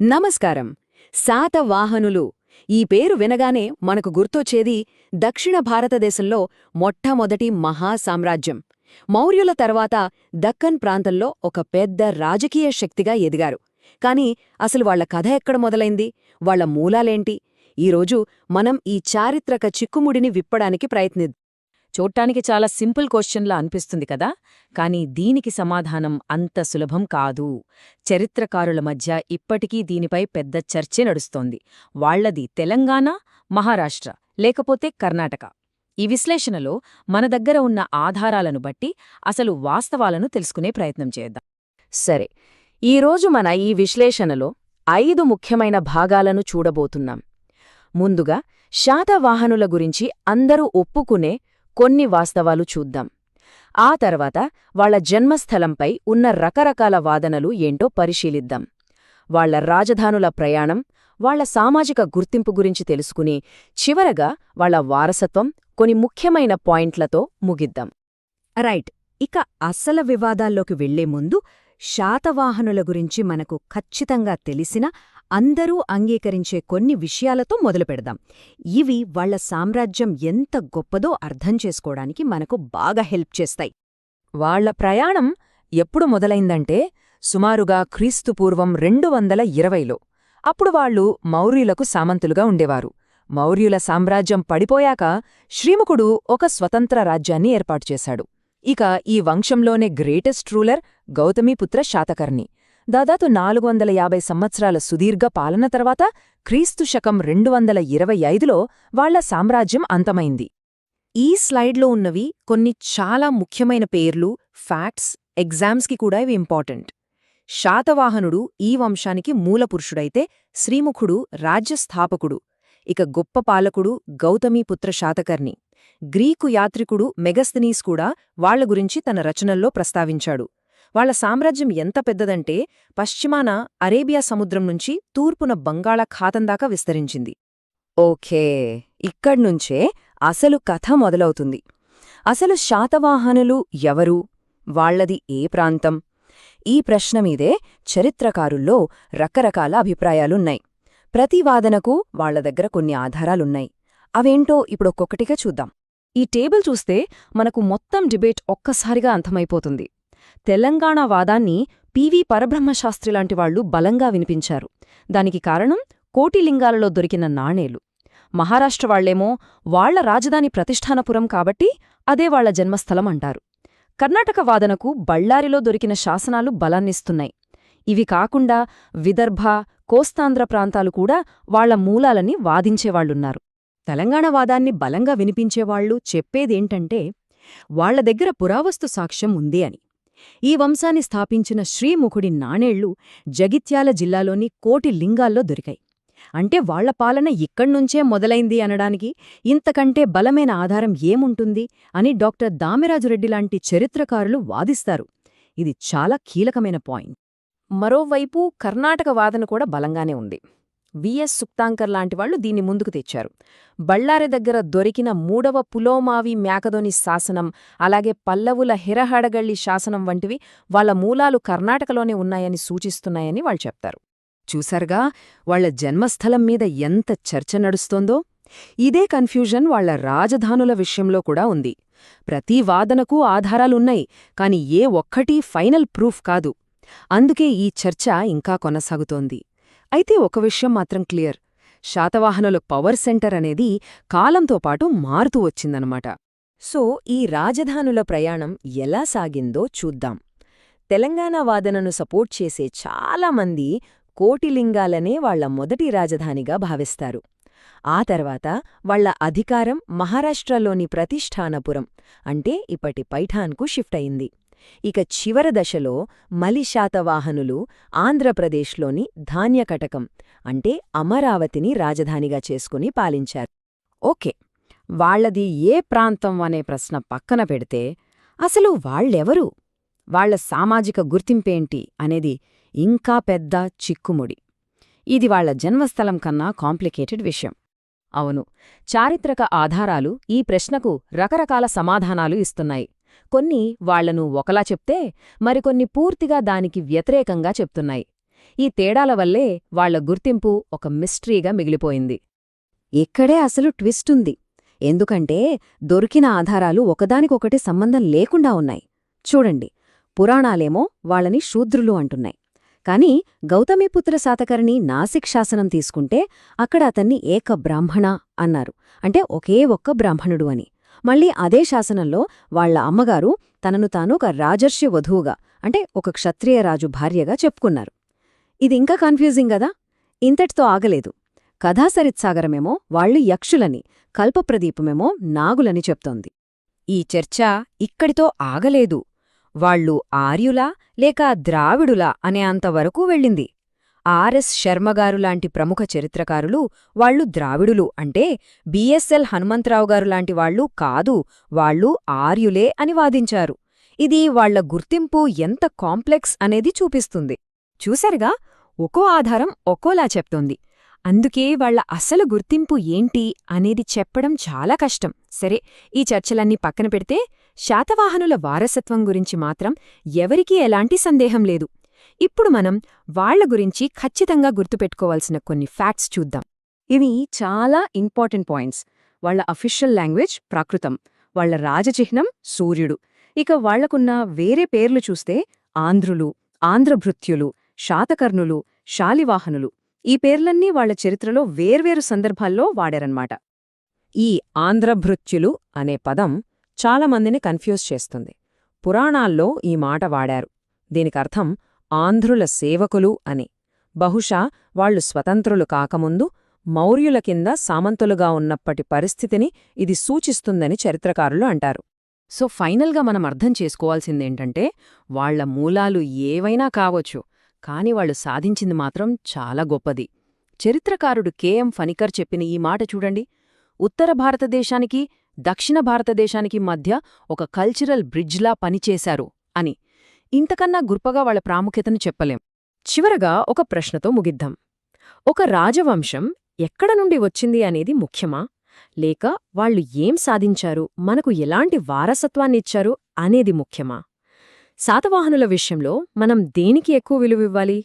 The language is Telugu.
నమస్కారం. శాతవాహనులు ఈ పేరు వినగానే మనకు గుర్తొచ్చేది దక్షిణ భారతదేశంలో మొట్టమొదటి మహాసామ్రాజ్యం మౌర్యుల తర్వాత దక్కన్ ప్రాంతంలో ఒక పెద్ద రాజకీయ శక్తిగా ఎదిగారు. కాని అసలు వాళ్ళ కథ ఎక్కడ మొదలైంది? వాళ్ళ మూలాలేంటి? ఈరోజు మనం ఈ చారిత్రక చిక్కుముడిని విప్పడానికి ప్రయత్నిద్దాం. చూడ్డానికి చాలా సింపుల్ క్వశ్చన్లా అనిపిస్తుంది కదా? కానీ దీనికి సమాధానం అంత సులభం కాదు. చరిత్రకారుల మధ్య ఇప్పటికీ దీనిపై పెద్ద చర్చే నడుస్తోంది. వాళ్ళది తెలంగాణ మహారాష్ట్ర లేకపోతే కర్ణాటక. ఈ విశ్లేషణలో మన దగ్గర ఉన్న ఆధారాలను బట్టి అసలు వాస్తవాలను తెలుసుకునే ప్రయత్నం చేద్దాం. సరే ఈరోజు మన ఈ విశ్లేషణలో ఐదు ముఖ్యమైన భాగాలను చూడబోతున్నాం. ముందుగా శాతవాహనుల గురించి అందరూ ఒప్పుకునే కొన్ని వాస్తవాలు చూద్దాం. ఆ తర్వాత వాళ్ళ జన్మస్థలంపై ఉన్న రకరకాల వాదనలు ఏంటో పరిశీలిద్దాం. వాళ్ళ రాజధానుల ప్రయాణం వాళ్ళ సామాజిక గుర్తింపు గురించి తెలుసుకుని చివరగా వాళ్ళ వారసత్వం కొన్ని ముఖ్యమైన పాయింట్లతో ముగిద్దాం. రైట్ ఇక అసల వివాదాల్లోకి వెళ్ళే ముందు శాతవాహనుల గురించి మనకు ఖచ్చితంగా తెలిసిన అందరూ అంగీకరించే కొన్ని విషయాలతో మొదలుపెడదాం ఇవి వాళ్ళ సామ్రాజ్యం ఎంత గొప్పదో అర్థం చేసుకోవడానికి మనకు బాగా హెల్ప్ చేస్తాయి. వాళ్ళ ప్రయాణం ఎప్పుడు మొదలైందంటే సుమారుగా క్రీస్తుపూర్వం రెండు వందల ఇరవైలో. అప్పుడు వాళ్ళు మౌర్యులకు సామంతులుగా ఉండేవారు. మౌర్యుల సామ్రాజ్యం పడిపోయాక శ్రీముఖుడు ఒక స్వతంత్ర రాజ్యాన్ని ఏర్పాటు చేశాడు. ఇక ఈ వంశంలోనే గ్రేటెస్ట్ రూలర్ గౌతమీపుత్ర శాతకర్ణి. దాదాపు నాలుగు వందల యాభై సంవత్సరాల సుదీర్ఘ పాలన తర్వాత క్రీస్తు శకం రెండు వందల ఇరవై ఐదులో వాళ్ళ సామ్రాజ్యం అంతమైంది. ఈ స్లైడ్లో ఉన్నవి కొన్ని చాలా ముఖ్యమైన పేర్లు ఫ్యాక్ట్స్ ఎగ్జామ్స్కి కూడా ఇవి ఇంపార్టెంట్. శాతవాహనుడు ఈ వంశానికి మూలపురుషుడైతే శ్రీముఖుడు రాజ్యస్థాపకుడు ఇక గొప్ప పాలకుడు గౌతమీపుత్ర శాతకర్ణి. గ్రీకు యాత్రికుడు మెగస్తనీస్ కూడా వాళ్ళ గురించి తన రచనల్లో ప్రస్తావించాడు. వాళ్ళ సామ్రాజ్యం ఎంత పెద్దదంటే పశ్చిమాన అరేబియా సముద్రం నుంచి తూర్పున బంగాళాఖాతం దాకా విస్తరించింది. ఓకే ఇక్కడ్నుంచే అసలు కథ మొదలవుతుంది. అసలు శాతవాహనులు ఎవరు? వాళ్ళది ఏ ప్రాంతం? ఈ ప్రశ్నమీదే చరిత్రకారుల్లో రకరకాల అభిప్రాయాలున్నాయి. ప్రతి వాదనకు వాళ్ళ దగ్గర కొన్ని ఆధారాలున్నాయి. అవేంటో ఇప్పుడొక్కొక్కటిగా చూద్దాం. ఈ టేబుల్ చూస్తే మనకు మొత్తం డిబేట్ ఒక్కసారిగా అంతమైపోతుంది. తెలంగాణ వాదాన్ని పివి పరబ్రహ్మశాస్త్రి లాంటి వాళ్ళు బలంగా వినిపించారు. దానికి కారణం కోటిలింగాలలో దొరికిన నాణేలు. మహారాష్ట్ర వాళ్ళేమో వాళ్ళ రాజధాని ప్రతిష్టానపురం కాబట్టి అదే వాళ్ళ జన్మస్థలం అంటారు. కర్ణాటక వాదనకు బళ్ళారిలో దొరికిన శాసనాలు బలాన్నిస్తున్నాయి. ఇవి కాకుండా విదర్భ కోస్తాంధ్ర ప్రాంతాలు కూడా వాళ్ళ మూలాలని వాదించేవాళ్ళున్నారు తెలంగాణ వాదాన్ని బలంగా వినిపించేవాళ్ళు చెప్పేదేంటంటే వాళ్ళ దగ్గర పురావస్తు సాక్ష్యం ఉంది అని. ఈ వంశాన్ని స్థాపించిన శ్రీముఖుడి నాణేళ్ళు జగిత్యాల జిల్లాలోని కోటి లింగాల్లో దొరికాయి. అంటే వాళ్ళ పాలన ఇక్కడ్నుంచే మొదలైంది అనడానికి ఇంతకంటే బలమైన ఆధారం ఏముంటుంది అని డాక్టర్ దామిరాజురెడ్డి లాంటి చరిత్రకారులు వాదిస్తారు. ఇది చాలా కీలకమైన పాయింట్. మరోవైపు కర్ణాటక వాదన కూడా బలంగానే ఉంది. విఎస్ సుక్తాంకర్ లాంటివాళ్ళు దీన్ని ముందుకు తెచ్చారు. బళ్ళారి దగ్గర దొరికిన మూడవ పులోమావి మేకదోని శాసనం అలాగే పల్లవుల హిరహడగళ్ళి శాసనం వంటివి వాళ్ళ మూలాలు కర్ణాటకలోనే ఉన్నాయని సూచిస్తున్నాయని వాళ్ళు చెప్తారు. చూసారుగా వాళ్ళ జన్మస్థలం మీద ఎంత చర్చ నడుస్తోందో? ఇదే కన్ఫ్యూజన్ వాళ్ళ రాజధానుల విషయంలో కూడా ఉంది. ప్రతి వాదనకు ఆధారాలున్నాయి కాని ఏ ఒక్కటీ ఫైనల్ ప్రూఫ్ కాదు. అందుకే ఈ చర్చ ఇంకా కొనసాగుతోంది. అయితే ఒక విషయం మాత్రం క్లియర్. శాతవాహనుల పవర్ సెంటర్ అనేది కాలంతో పాటు మారుతూ వచ్చిందనమాట సో ఈ రాజధానుల ప్రయాణం ఎలా సాగిందో చూద్దాం. తెలంగాణ వాదనను సపోర్ట్ చేసే చాలామంది కోటిలింగాలనే వాళ్ళ మొదటి రాజధానిగా భావిస్తారు. ఆ తర్వాత వాళ్ళ అధికారం మహారాష్ట్రలోని ప్రతిష్ఠానపురం అంటే ఇప్పటి పైఠాన్కు షిఫ్ట్ అయింది. ఇక చివర దశలో మలిశాతవాహనులు ఆంధ్రప్రదేశ్లోని ధాన్యకటకం అంటే అమరావతిని రాజధానిగా చేసుకుని పాలించారు. ఓకే వాళ్ళది ఏ ప్రాంతం అనే ప్రశ్న పక్కన పెడితే అసలు వాళ్ళెవరు వాళ్ళ సామాజిక గుర్తింపేంటి అనేది ఇంకా పెద్ద చిక్కుముడి. ఇది వాళ్ళ జన్మస్థలం కన్నా కాంప్లికేటెడ్ విషయం. అవును చారిత్రక ఆధారాలు ఈ ప్రశ్నకు రకరకాల సమాధానాలు ఇస్తున్నాయి. కొన్ని వాళ్ళను ఒకలా చెప్తే మరికొన్ని పూర్తిగా దానికి వ్యతిరేకంగా చెప్తున్నాయి. ఈ తేడాల వల్లే వాళ్ళ గుర్తింపు ఒక మిస్టరీగా మిగిలిపోయింది. ఇక్కడే అసలు ట్విస్టుంది ఎందుకంటే దొరికిన ఆధారాలు ఒకదానికొకటి సంబంధం లేకుండా ఉన్నాయి. చూడండి పురాణాలేమో వాళ్ళని శూద్రులు అంటున్నాయి. కాని గౌతమిపుత్ర శాతకర్ణి నాసిక్ శాసనం తీసుకుంటే అక్కడ అతన్ని ఏక బ్రాహ్మణ అన్నారు. అంటే ఒకే ఒక్క బ్రాహ్మణుడు అని. మళ్ళీ అదే శాసనంలో వాళ్ళ అమ్మగారు తనను తాను ఒక రాజర్షి వధువుగా అంటే ఒక క్షత్రియ రాజు భార్యగా చెప్పుకున్నారు. ఇది ఇంకా కన్ఫ్యూజింగ్ గదా ఇంతటితో ఆగలేదు. కథాసరిత్సాగరమేమో వాళ్ళు యక్షులని కల్పప్రదీపమేమో నాగులని చెప్తోంది. ఈ చర్చ ఇక్కడితో ఆగలేదు. వాళ్ళు ఆర్యులా లేక ద్రావిడులా అనే అంతవరకు వెళ్ళింది. ఆర్ఎస్ శర్మగారు లాంటి ప్రముఖ చరిత్రకారులు వాళ్ళు ద్రావిడులు అంటే బిఎస్ఎల్ హనుమంతరావు గారు లాంటి వాళ్ళు కాదు వాళ్ళు ఆర్యులే అని వాదించారు. ఇది వాళ్ళ గుర్తింపు ఎంత కాంప్లెక్స్ అనేది చూపిస్తుంది. చూశారుగా? ఒక్కో ఆధారం ఒక్కోలా చెప్తోంది. అందుకే వాళ్ళ అసలు గుర్తింపు ఏంటి అనేది చెప్పడం చాలా కష్టం. సరే ఈ చర్చలన్నీ పక్కన పెడితే శాతవాహనుల వారసత్వం గురించి మాత్రం ఎవరికీ ఎలాంటి సందేహం లేదు. ఇప్పుడు మనం వాళ్ళ గురించి ఖచ్చితంగా గుర్తుపెట్టుకోవాల్సిన కొన్ని ఫ్యాక్ట్స్ చూద్దాం. ఇవి చాలా ఇంపార్టెంట్ పాయింట్స్. వాళ్ళ అఫీషియల్ లాంగ్వేజ్ ప్రాకృతం. వాళ్ళ రాజచిహ్నం సూర్యుడు. ఇక వాళ్ళకున్న వేరే పేర్లు చూస్తే ఆంధ్రులు ఆంధ్రభృత్యులు శాతకర్ణులు శాలివాహనులు. ఈ పేర్లన్నీ వాళ్ళ చరిత్రలో వేర్వేరు సందర్భాల్లో వాడారన్నమాట. ఈ ఆంధ్రభృత్యులు అనే పదం చాలామందిని కన్ఫ్యూజ్ చేస్తుంది. పురాణాల్లో ఈ మాట వాడారు. దీనికర్థం ఆంధ్రుల సేవకులు అని. బహుశా వాళ్ళు స్వతంత్రులు కాకముందు మౌర్యుల కింద సామంతులుగా ఉన్నప్పటి పరిస్థితిని ఇది సూచిస్తుందని చరిత్రకారులు అంటారు. సో ఫైనల్గా మనం అర్థం చేసుకోవాల్సిందేంటంటే వాళ్ళ మూలాలు ఏవైనా కావచ్చు కాని వాళ్ళు సాధించింది మాత్రం చాలా గొప్పది. చరిత్రకారుడు కెఎం ఫనికర్ చెప్పిన ఈ మాట చూడండి. ఉత్తర భారతదేశానికి దక్షిణ భారతదేశానికి మధ్య ఒక కల్చరల్ బ్రిడ్జ్లా పనిచేశారు అని. ఇంతకన్నా గుర్పగా వాళ్ళ ప్రాముఖ్యతను చెప్పలేం. చివరగా ఒక ప్రశ్నతో ముగిద్దాం. ఒక రాజవంశం ఎక్కడ నుండి వచ్చింది అనేది ముఖ్యమా? లేక వాళ్ళు ఏం సాధించారు? మనకు ఎలాంటి వారసత్వాన్నిచ్చారు అనేది ముఖ్యమా? శాతవాహనుల విషయంలో మనం దేనికి ఎక్కువ విలువివ్వాలి